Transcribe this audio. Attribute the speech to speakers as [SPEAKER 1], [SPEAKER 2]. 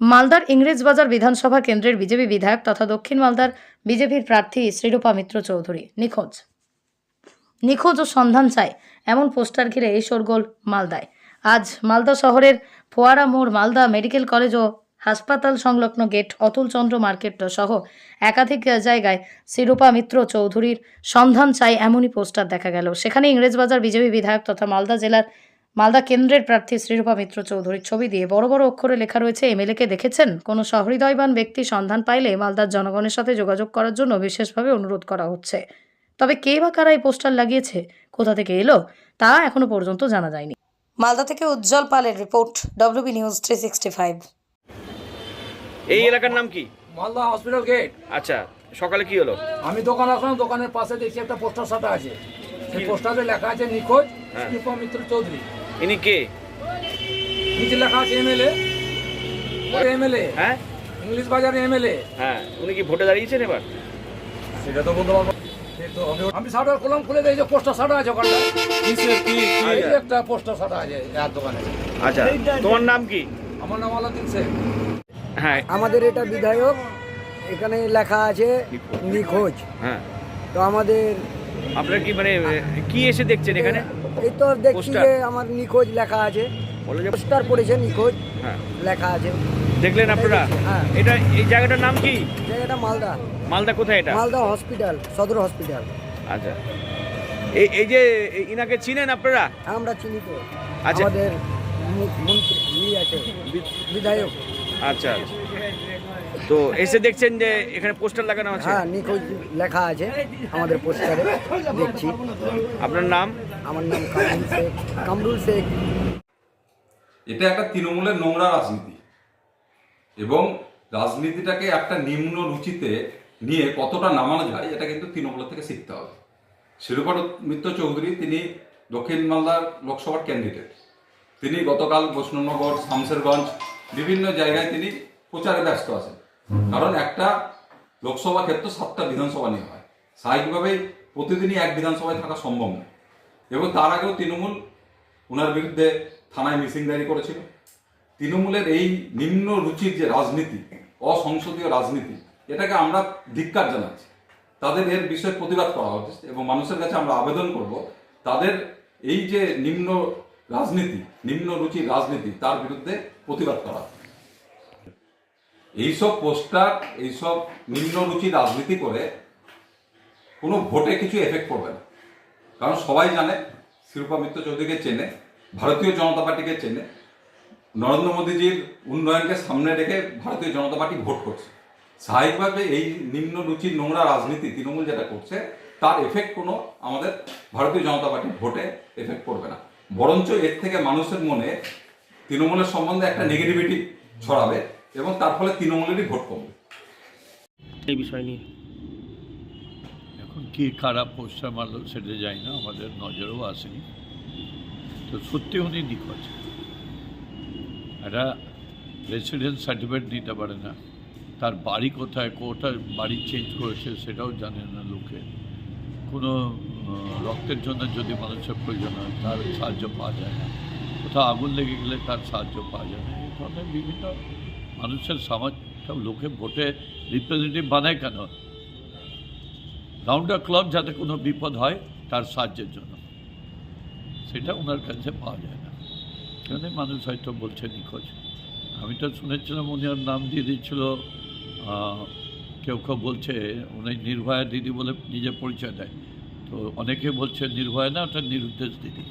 [SPEAKER 1] মালদার ইংরেজবাজার বিধানসভা কেন্দ্রের বিজেপি বিধায়ক তথা দক্ষিণ মালদার বিজেপির প্রার্থী শ্রীরূপা মিত্র চৌধুরী। নিখোঁজ। নিখোঁজ ও সন্ধান চাই, এমন পোস্টার ঘিরে এই শোরগোল মালদায়। আজ মালদা শহরের ফোয়ারা মোড়, মালদা মেডিকেল কলেজ ও হাসপাতাল সংলগ্ন গেট অতুলচন্দ্র মার্কেট সহ একাধিক জায়গায় শ্রীরূপা মিত্র চৌধুরীর সন্ধান চাই, এমনই পোস্টার দেখা গেল। সেখানে ইংরেজবাজার বিজেপি বিধায়ক তথা মালদা জেলার মালদা কেন্দ্রের প্রার্থী শ্রীরূপা মিত্র চৌধুরীর ছবি দিয়ে বড় বড় অক্ষরে লেখা রয়েছে এমএলএকে দেখেছেন? কোনো সহৃদয়বান ব্যক্তি সন্ধান পাইলে মালদার জনগণের সাথে যোগাযোগ করার জন্য বিশেষভাবে অনুরোধ করা হচ্ছে। তবে কে বা কারা এই পোস্টার লাগিয়েছে? কোথা থেকে এলো? তা এখনও পর্যন্ত জানা যায়নি। মালদা থেকে উজ্জ্বল পালের report WB news three sixty five
[SPEAKER 2] এই এলাকার নাম কি?
[SPEAKER 3] Malda hospital gate.
[SPEAKER 2] আচ্ছা সকালে কি হলো?
[SPEAKER 3] আমি দোকান আসলাম দোকানের পাশে দেখছি একটা পোস্টার সাটা আছে। সেই পোস্টারে লেখা আছে নিখোঁজ
[SPEAKER 2] হ্যাঁ।
[SPEAKER 3] মিত্র চৌধুরী।
[SPEAKER 2] ইনি কে?
[SPEAKER 3] নিচে লেখা আছে এমএলএ এমএলএ
[SPEAKER 2] হ্যাঁ?
[SPEAKER 3] ইংলিশ বাজারে এমএলএ
[SPEAKER 2] হ্যাঁ উনি কি ভোটে দাঁড়িয়েছেন এবার?
[SPEAKER 3] সেটা তো বলতে পারব। সে তো আমি- কলম খুলে যে পোস্টার সাটা আছে ওখানটা একটা পোস্টার সাটা আছে আর দোকানে।
[SPEAKER 2] আচ্ছা তোমার নাম কি?
[SPEAKER 3] আমার নাম আলাদিন শেখ।
[SPEAKER 2] হ্যাঁ।
[SPEAKER 4] আমাদের এটা বিধায়ক এখানে লেখা আছে নিখোঁজ।
[SPEAKER 2] হ্যাঁ।
[SPEAKER 4] তো আমাদের
[SPEAKER 2] আপনার কি মানে কি এসে দেখছেন এখানে?
[SPEAKER 4] এই তো দেখছি যে আমার নিখোঁজ লেখা আছে। পোস্টার পড়েছে নিখোঁজ
[SPEAKER 2] হ্যাঁ।
[SPEAKER 4] লেখা আছে।
[SPEAKER 2] দেখলেন আপনারা?
[SPEAKER 4] হ্যাঁ।
[SPEAKER 2] এটা এই জায়গাটার নাম কি?
[SPEAKER 4] জায়গাটা মালদা।
[SPEAKER 2] মালদা কোথায় এটা?
[SPEAKER 4] মালদা হসপিটাল সদর হসপিটাল।
[SPEAKER 2] আচ্ছা। এই এই যে ইনাকে চিনেন আপনারা?
[SPEAKER 4] আমরা চিনি তো।
[SPEAKER 2] আচ্ছা।
[SPEAKER 4] আমাদের মন্ত্রী আছে বিধায়ক।
[SPEAKER 2] আচ্ছা। আচ্ছা। তো এসে দেখছেন যে এখানে পোস্টার লাগানো আছে?
[SPEAKER 4] হ্যাঁ নিখোঁজ লেখা আছে আমাদের পোস্টারে দেখছি।
[SPEAKER 2] আপনার নাম?
[SPEAKER 4] আমার নাম কামরুল শেখ কামরুল শেখ।
[SPEAKER 5] এটা একটা তৃণমূলের নোংরা রাজনীতি। এবং রাজনীতিটাকে একটা নিম্ন রুচিতে নিয়ে কতটা নামানো যায় এটা কিন্তু তৃণমূলের থেকে শিখতে হবে। শিরূপা মিত্র চৌধুরী তিনি দক্ষিণ মালদার লোকসভার ক্যান্ডিডেট তিনি গতকাল বৈষ্ণবনগর শামসেরগঞ্জ বিভিন্ন জায়গায় তিনি প্রচারে ব্যস্ত আছেন। কারণ একটা লোকসভা ক্ষেত্র সাতটা বিধানসভা নিয়ে হয়। স্বাভাবিকভাবেই প্রতিদিনই এক বিধানসভায় থাকা সম্ভব নয়। এবং তার আগেও তৃণমূল ওনার বিরুদ্ধে থানায় মিসিং ডায়েরি করেছিল। তৃণমূলের এই নিম্ন রুচির যে রাজনীতি অসংসদীয় রাজনীতি এটাকে আমরা ধিক্কার জানাচ্ছি। তাদের এর বিষয়ে প্রতিবাদ করা হচ্ছে এবং মানুষের কাছে আমরা আবেদন করব তাদের এই যে নিম্ন রাজনীতি নিম্ন রুচির রাজনীতি তার বিরুদ্ধে প্রতিবাদ করা। এইসব পোস্টার, এইসব নিম্ন রুচি রাজনীতি করে কোনো ভোটে কিছু এফেক্ট পড়বে না। কারণ সবাই জানে, শিরূপা মিত্র চৌধুরীকে চেনে, ভারতীয় জনতা পার্টিকে চেনে, নরেন্দ্র মোদীজির উন্নয়নকে সামনে রেখে ভারতীয় জনতা পার্টি ভোট করছে। স্বাভাবিকভাবে এই নিম্ন রুচির নোংরা রাজনীতি তৃণমূল যেটা করছে, তার এফেক্ট কোনো আমাদের ভারতীয় জনতা পার্টির ভোটে এফেক্ট করবে না। বরঞ্চ এর থেকে মানুষের মনে তৃণমূলের সম্বন্ধে একটা নেগেটিভিটি ছড়াবে এবং তার ফলে তৃণমূলেরই ভোট কমবে।
[SPEAKER 2] এই বিষয় নিয়ে।
[SPEAKER 6] এখন কি খারাপ পোস্টার মারলো সেটা যাই না আমাদের নজরেও আসেনি। তো সত্যি উনি নিখোঁজ। একটা রেসিডেন্স সার্টিফিকেট নিতে পারে না তার বাড়ি কোথায় কোথায় বাড়ি চেঞ্জ করেছে সেটাও জানে না লোকে। কোনো রক্তের জন্য যদি মানুষের প্রয়োজন হয় তার সাহায্য পাওয়া যায় না। কোথাও আগুন লেগে গেলে তার সাহায্য পাওয়া যায় না। এই ধরনের বিভিন্ন মানুষের সমাজ সব লোকে ভোটে রিপ্রেজেন্টেটিভ বানায় কেন? রাউন্ডার ক্লব যাতে কোনো বিপদ হয়, তার সাহায্যের জন্য। সেটা ওনার কাছে পাওয়া যায় না। সেখানে মানুষ হয়তো বলছে নিখোঁজ। আমি তো শুনেছিলাম উনি ওর নাম দিয়ে দিচ্ছিল কেউ কেউ বলছে উনি নির্ভয়া দিদি বলে নিজে পরিচয় দেয়। তো অনেকে বলছে নির্ভয়া না, ওটা নিরুদ্দেশ দিদি।